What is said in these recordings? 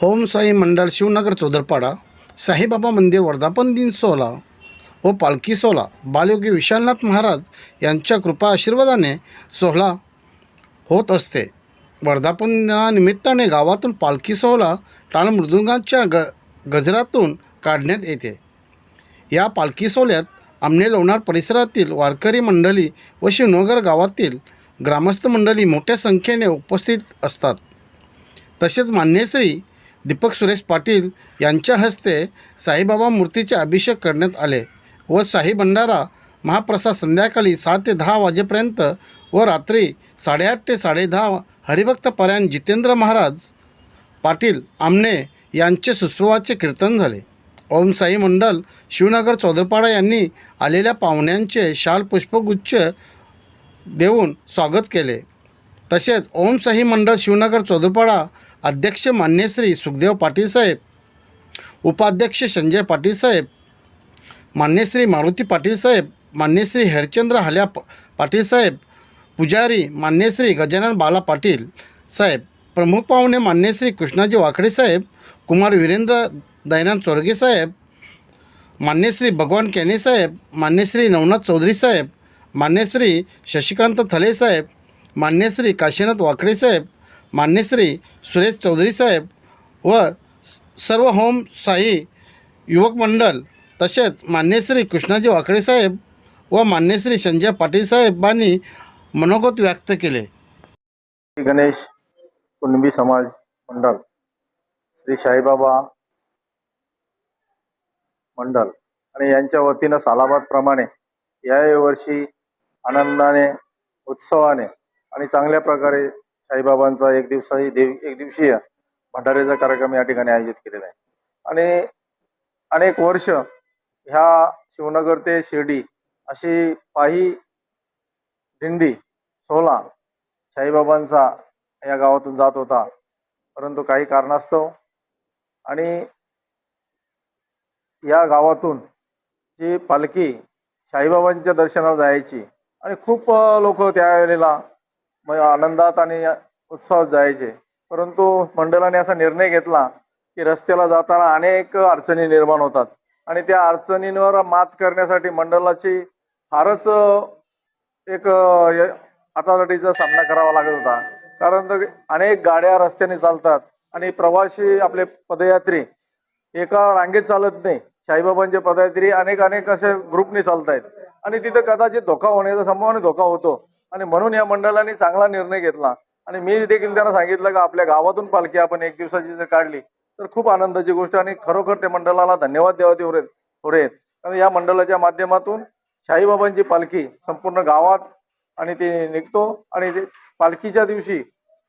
Home Sai मंडळ शिवनगर चौदरपाडा साईबाबा मंदिर वर्धापन दिन सोहळा व पालखी सोहळा. बालयोगी विशालनाथ महाराज यांच्या कृपा आशीर्वादाने सोहळा होत असते. वर्धापन दिनानिमित्ताने गावातून पालखी सोहळा टाळ मृदुंगाच्या ग गजरातून काढण्यात येते. या पालखी सोहळ्यात आमने लोणार परिसरातील वारकरी मंडळी व शिवनगर गावातील ग्रामस्थ मंडळी मोठ्या संख्येने उपस्थित असतात. तसेच मान्यश्री दीपक सुरेश पाटील यांच्या हस्ते साईबाबा मूर्तीचे अभिषेक करण्यात आले व साई भंडारा महाप्रसाद संध्याकाळी सात ते दहा वाजेपर्यंत व रात्री साडेआठ ते साडेदहा हरिभक्तपरायण जितेंद्र महाराज पाटील आमने यांचे सुश्रुवाचे कीर्तन झाले. ओम साई मंडल शिवनगर चौदरपाडा यांनी आलेल्या पाहुण्यांचे शाल पुष्पगुच्छ देऊन स्वागत केले. तसेच ओम साई मंडळ शिवनगर चौदरपाडा अध्यक्ष मान्यश्री सुखदेव पाटील साहेब उपाध्यक्ष संजय पाटील साहेब मान्यश्री मारुती पाटील साहेब मान्यश्री हरिचंद्र हाल्या पाटील साहेब पुजारी मान्यश्री गजानन बाला पाटील साहेब प्रमुख पाहुणे मान्यश्री कृष्णाजी वाकडे साहेब कुमार वीरेंद्र दयानंद चोरगे साहेब मान्यश्री भगवान केने साहेब मान्यश्री नवनाथ चौधरी साहेब मान्यश्री शशिकांत थले साहेब मान्यश्री काशीनाथ वाकडे साहेब मान्यश्री सुरेश चौधरी साहेब व सर्व होम साई युवक मंडळ तसेच मान्यश्री कृष्णाजी वाकडे साहेब व मान्यश्री संजय पाटील साहेबांनी मनोगत व्यक्त केले. श्री गणेश कुणबी समाज मंडळ श्री साईबाबा मंडळ आणि यांच्या वतीनं सालाबादप्रमाणे या वर्षी आनंदाने उत्सवाने आणि चांगल्या प्रकारे साईबाबांचा एक दिवसाही देव एक दिवसीय भंडाऱ्याचा कार्यक्रम या ठिकाणी आयोजित केलेला आहे. आणि अनेक वर्ष ह्या शिवनगर ते शिर्डी अशी पायी दिंडी सोहळा साईबाबांचा या गावातून जात होता. परंतु काही कारणास्तव आणि या गावातून जी पालखी साईबाबांच्या दर्शनाला जायची आणि खूप लोक त्यावेळेला मग आनंदात आणि उत्साहात जायचे. परंतु मंडळाने असा निर्णय घेतला की रस्त्याला जाताना अनेक अडचणी निर्माण होतात. आणि त्या अडचणींवर मात करण्यासाठी मंडळाची फारच एक य- सामना करावा लागत होता. कारण तर अनेक गाड्या रस्त्याने चालतात आणि प्रवासी आपले पदयात्री एका रांगेत चालत नाही. साईबाबांचे पदयात्री अनेक अनेक असे ग्रुपने चालत आहेत आणि तिथं कदाचित धोका होण्याचा संभावना धोका होतो. आणि म्हणून या मंडळाने चांगला निर्णय घेतला. आणि मी देखील त्यांना सांगितलं की आपल्या गावातून पालखी आपण एक दिवसाची जर काढली तर खूप आनंदाची गोष्ट आणि खरोखर त्या मंडळाला धन्यवाद द्यावा तेवढे थोडे आहेत कारण या मंडळाच्या माध्यमातून शाहीबाबांची पालखी संपूर्ण गावात आणि ते निघतो. आणि ते पालखीच्या दिवशी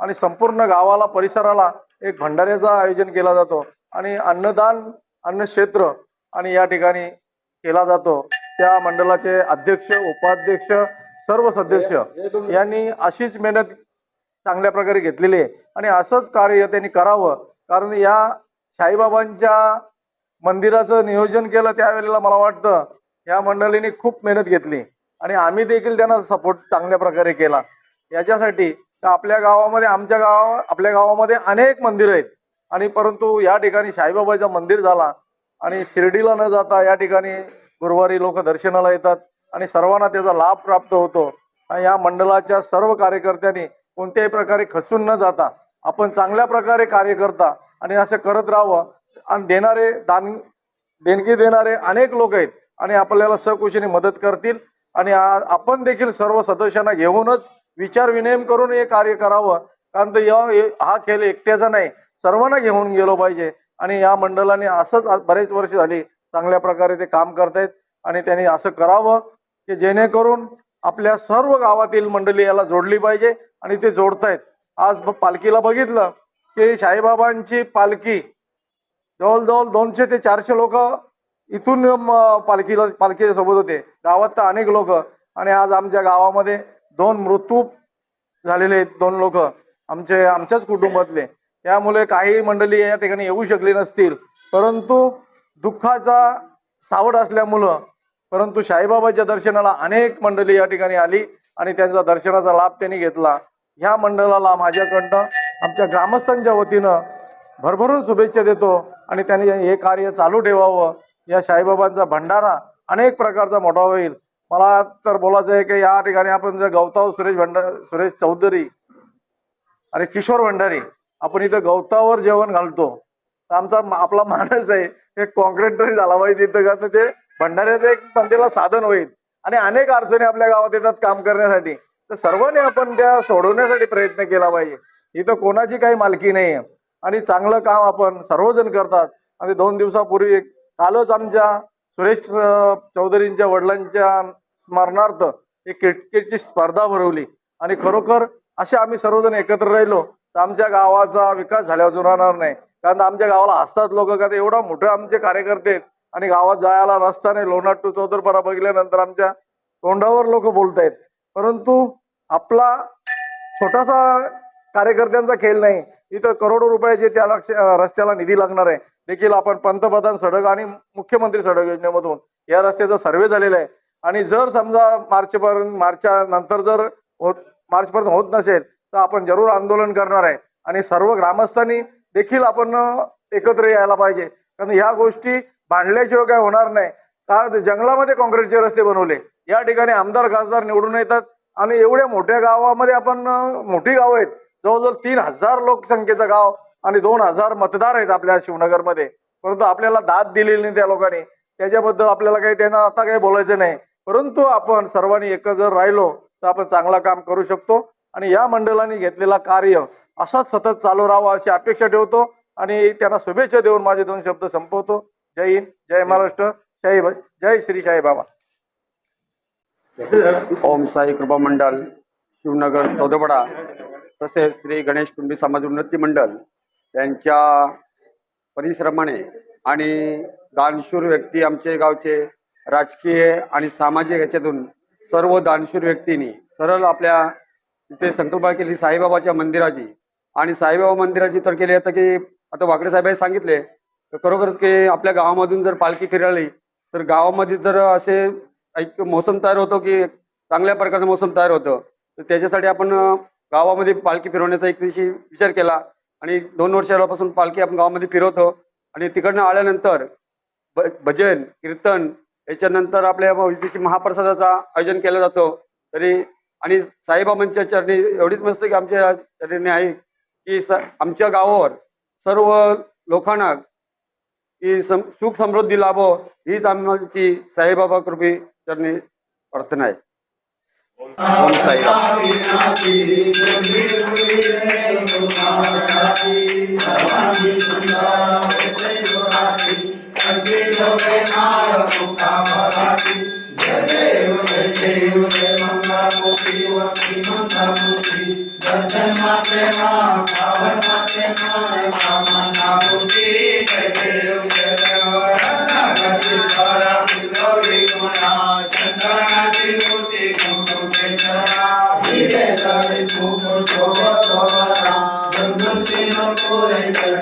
आणि संपूर्ण गावाला परिसराला एक भंडाऱ्याचं आयोजन केला जातो. आणि अन्नदान अन्नक्षेत्र आणि या ठिकाणी केला जातो. त्या मंडळाचे अध्यक्ष उपाध्यक्ष सर्व सदस्य यांनी अशीच मेहनत चांगल्या प्रकारे घेतलेली आहे. आणि असंच कार्य त्यांनी करावं. कारण या साईबाबांच्या मंदिराचं नियोजन केलं त्यावेळेला मला वाटतं या मंडळीने खूप मेहनत घेतली. आणि आम्ही देखील त्यांना सपोर्ट चांगल्या प्रकारे केला. याच्यासाठी आपल्या गावामध्ये आमच्या गावा आपल्या गावामध्ये अनेक मंदिरं आहेत. आणि परंतु या ठिकाणी साईबाबाचं मंदिर झाला आणि शिर्डीला न जाता या ठिकाणी गुरुवारी लोक दर्शनाला येतात. आणि सर्वांना त्याचा लाभ प्राप्त होतो. या मंडळाच्या सर्व कार्यकर्त्यांनी कोणत्याही प्रकारे खसून न जाता आपण चांगल्या प्रकारे कार्य करता आणि असं करत राहावं. आणि देणारे दान देणगी देणारे अनेक लोक आहेत आणि आपल्याला सकुशीने मदत करतील. आणि आपण देखील सर्व सदस्यांना घेऊनच विचार विनिमय करून हे कार्य करावं. कारण तर हा खेळ एकट्याचा नाही सर्वांना घेऊन गेलो पाहिजे. आणि या मंडळाने असंच बरेच वर्ष झाली चांगल्या प्रकारे ते काम करतायत आणि त्यांनी असं करावं. की जेणेकरून आपल्या सर्व गावातील मंडळी याला जोडली पाहिजे आणि ते जोडतायत. आज ब- पालखीला बघितलं की साईबाबांची पालखी जवळजवळ दोनशे ते चारशे लोक इथून पालखीला पालखीच्या सोबत होते. गावात तर अनेक लोक आणि आज आमच्या गावामध्ये दोन मृत्यू झालेले आहेत दोन लोक आमचे आमच्याच कुटुंबातले. त्यामुळे काही मंडळी या ठिकाणी येऊ शकली नसतील. परंतु दुःखाचा सावड असल्यामुळं परंतु साईबाबाच्या दर्शनाला अनेक मंडळी या ठिकाणी आली आणि त्यांचा दर्शनाचा लाभ त्यांनी घेतला. ह्या मंडळाला माझ्याकडनं आमच्या ग्रामस्थांच्या वतीनं भरभरून शुभेच्छा देतो आणि त्यांनी हे कार्य चालू ठेवावं. या साईबाबांचा भंडारा अनेक प्रकारचा मोठा होईल. मला तर बोलायचं आहे की या ठिकाणी आपण जर गवताव सुरेश भंडार सुरेश चौधरी आणि किशोर भंडारी आपण इथं गवतावर जेवण घालतो. तर आमचा आपला माणूस आहे हे कॉन्क्रीट तरी झाला पाहिजे इथं का? तर ते भंडाऱ्याचं एक जनतेला साधन होईल. आणि अनेक अडचणी आपल्या गावात येतात काम करण्यासाठी. तर सर्वांनी आपण त्या सोडवण्यासाठी प्रयत्न केला पाहिजे. इथं कोणाची काही मालकी नाही आहे आणि चांगलं काम आपण सर्वजण करतात. आणि दोन दिवसापूर्वी एक- कालच आमच्या सुरेश चौधरींच्या वडिलांच्या स्मरणार्थ एक क्रिकेटची स्पर्धा भरवली. आणि खरोखर असे आम्ही सर्वजण एकत्र राहिलो. तर आमच्या गावाचा विकास झाल्यावर राहणार नाही. कारण आमच्या गावाला हसतात लोक कारण एवढा मोठे आमचे कार्यकर्ते आहेत. आणि गावात जायला रस्ता नाही. लोणार टू चौदरपरा बघितल्यानंतर आमच्या तोंडावर लोक बोलतायत. परंतु आपला छोटासा कार्यकर्त्यांचा खेळ नाही. इथं करोडो रुपयाचे त्या लक्ष रस्त्याला निधी लागणार आहे. देखील आपण पंतप्रधान सडक आणि मुख्यमंत्री सडक योजनेमधून या रस्त्याचा सर्वे झालेला आहे. आणि जर समजा मार्चपर्यंत मार्चच्या नंतर जर होत मार्चपर्यंत होत नसेल तर आपण जरूर आंदोलन करणार आहे. आणि सर्व ग्रामस्थांनी देखील आपण एकत्र यायला पाहिजे. कारण ह्या गोष्टी बांधल्याशिवाय काय होणार नाही. का जंगलामध्ये काँक्रीटचे रस्ते बनवले. या ठिकाणी आमदार खासदार निवडून येतात आणि एवढ्या मोठ्या गावामध्ये आपण मोठी गावं आहेत. जवळजवळ तीन हजार लोकसंख्येचं गाव आणि दोन हजार मतदार आहेत आपल्या शिवनगरमध्ये. परंतु आपल्याला दाद दिलेली नाही त्या लोकांनी. त्याच्याबद्दल आपल्याला काही त्यांना आता काही बोलायचं नाही. परंतु आपण सर्वांनी एकत्र जर राहिलो तर आपण चांगला काम करू शकतो. आणि या मंडळाने घेतलेला कार्य असाच सतत चालू राहावा अशी अपेक्षा ठेवतो. आणि त्यांना शुभेच्छा देऊन माझे दोन शब्द संपवतो. जय हिंद जय महाराष्ट्र जय जय श्री शाही बाबा. ओम साई कृपा मंडळ शिवनगर चौदपडा तसेच श्री गणेश कुंभी समाज उन्नती मंडळ यांच्या परिश्रमाने आणि दानशूर व्यक्ती आमचे गावचे राजकीय आणि सामाजिक याच्यातून सर्व दानशूर व्यक्तींनी सरळ आपल्या इथे संकल्पना केली साईबाबाच्या मंदिराची. आणि साईबाबा मंदिराची तर केली आता की आता वाकडे साहेब सांगितले तर खरोखरच की आपल्या गावामधून जर पालखी फिराली तर गावामध्ये जर असे एक मोसम तयार होतो की चांगल्या प्रकारचं मोसम तयार होतं तर त्याच्यासाठी आपण गावामध्ये पालखी फिरवण्याचा एक दिवशी विचार केला आणि दोन वर्षापासून पालखी आपण गावामध्ये फिरवतो आणि तिकडनं आल्यानंतर भ भजन कीर्तन याच्यानंतर आपल्या दिवशी महाप्रसादाचा आयोजन केला जातो. तरी आणि साईबाबांच्या चरणी एवढीच मस्त की आमच्या चरणी आहे की स आमच्या गावावर सर्व लोकांना की सुख समृद्धी लाभो हीच आमची साईबाबा कृपी चरणी प्रार्थना आहे ओम साईराम मुखी वक्ती मंदमुखी दर्शन माते माँ सावर माते माँ कामना मुखी जय देव जय देव रत्ना गति द्वारा गौरी गुणा चंद्रा की मुखी गुमुखे चरा विजय कवि मुख शोभ शोभरा धनुति नुपुरे चरा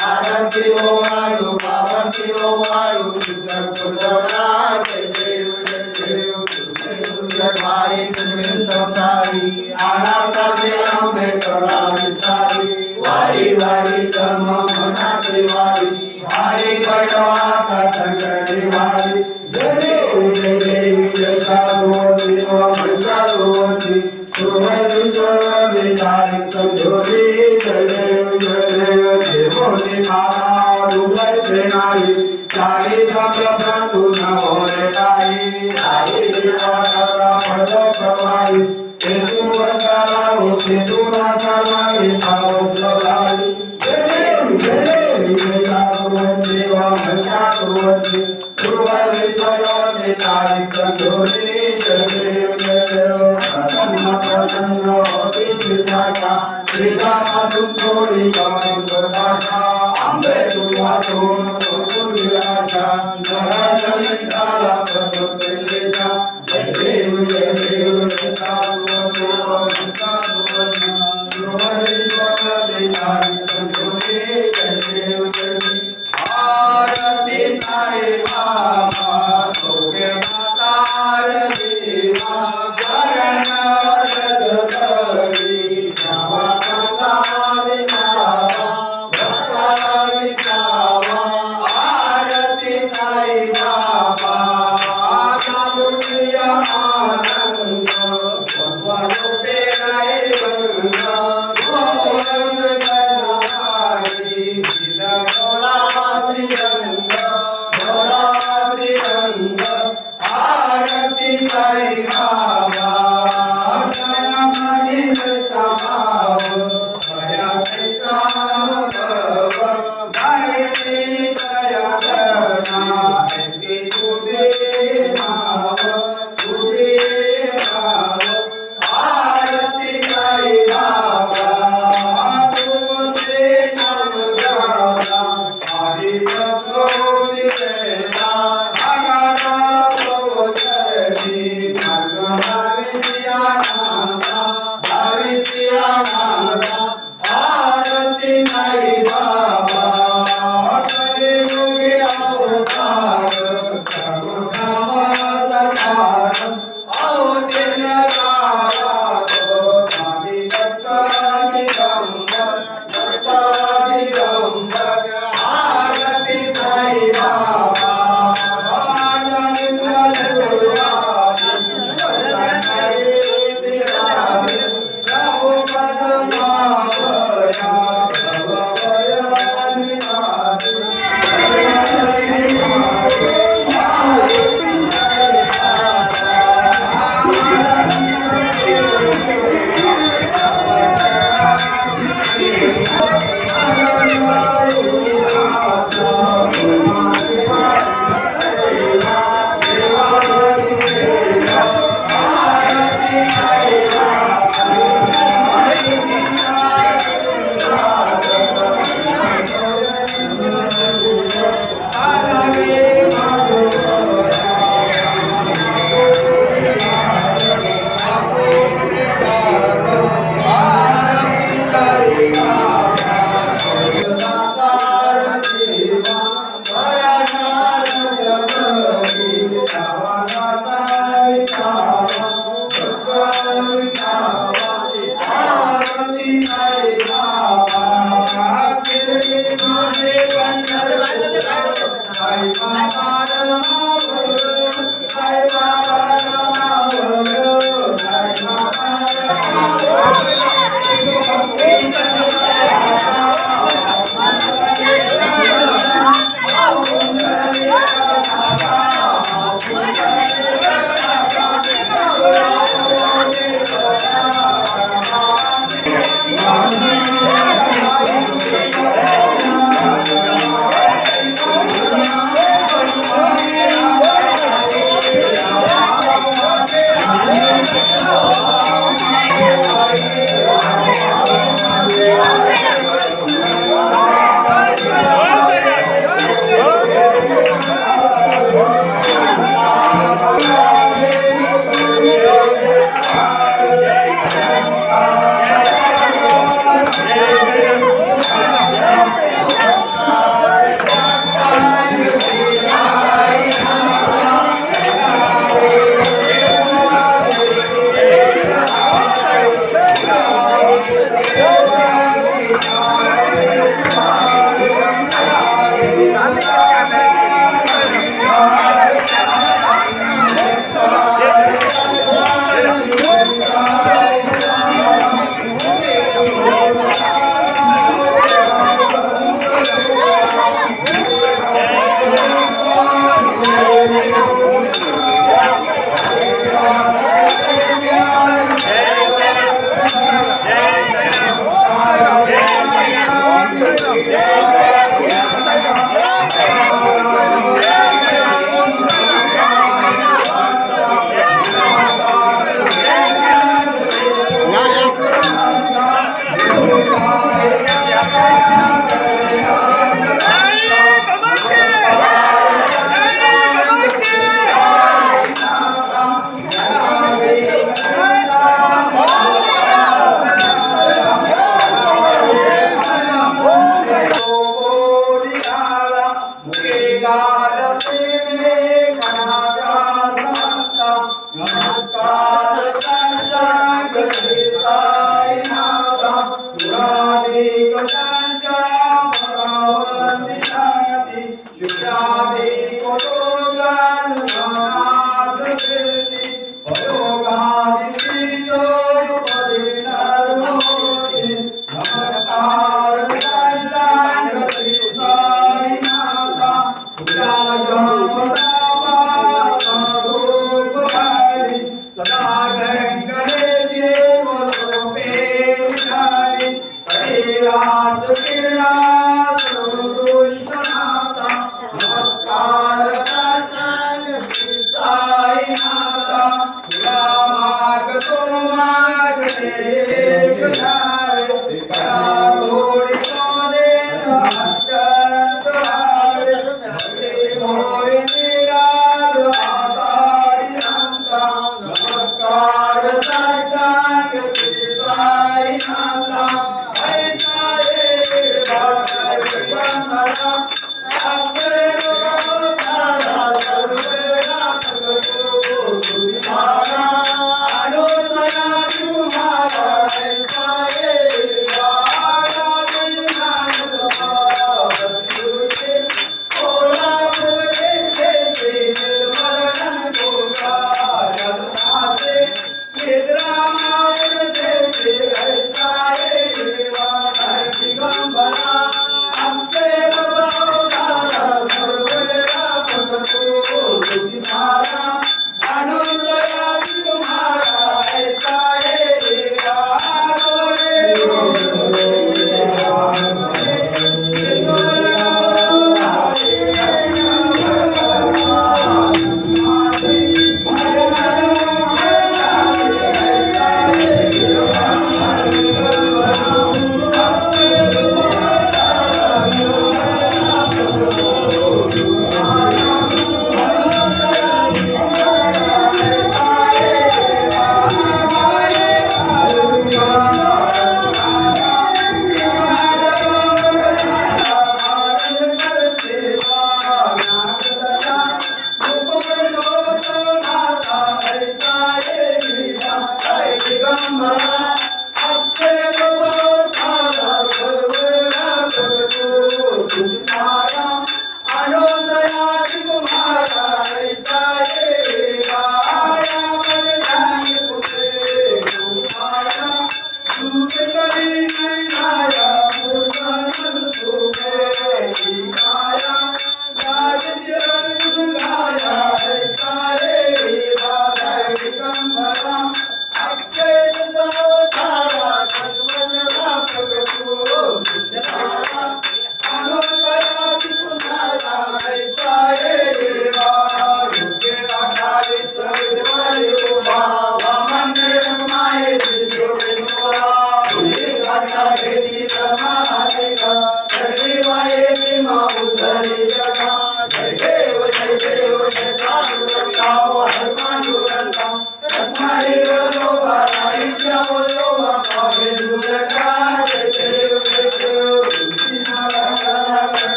आनंदी हो ओ वाळू पावंती ओ वाळू तुझा कुलवडा जय देव जय देव जगभारी तुम्ही संसारी. आणार्था जे आंबे कळा विचारी वारी वारी धर्म तुकोळी भाषा आंबे तुला दोन तुकुरी आशा घराच्या देव देव देव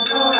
Lord.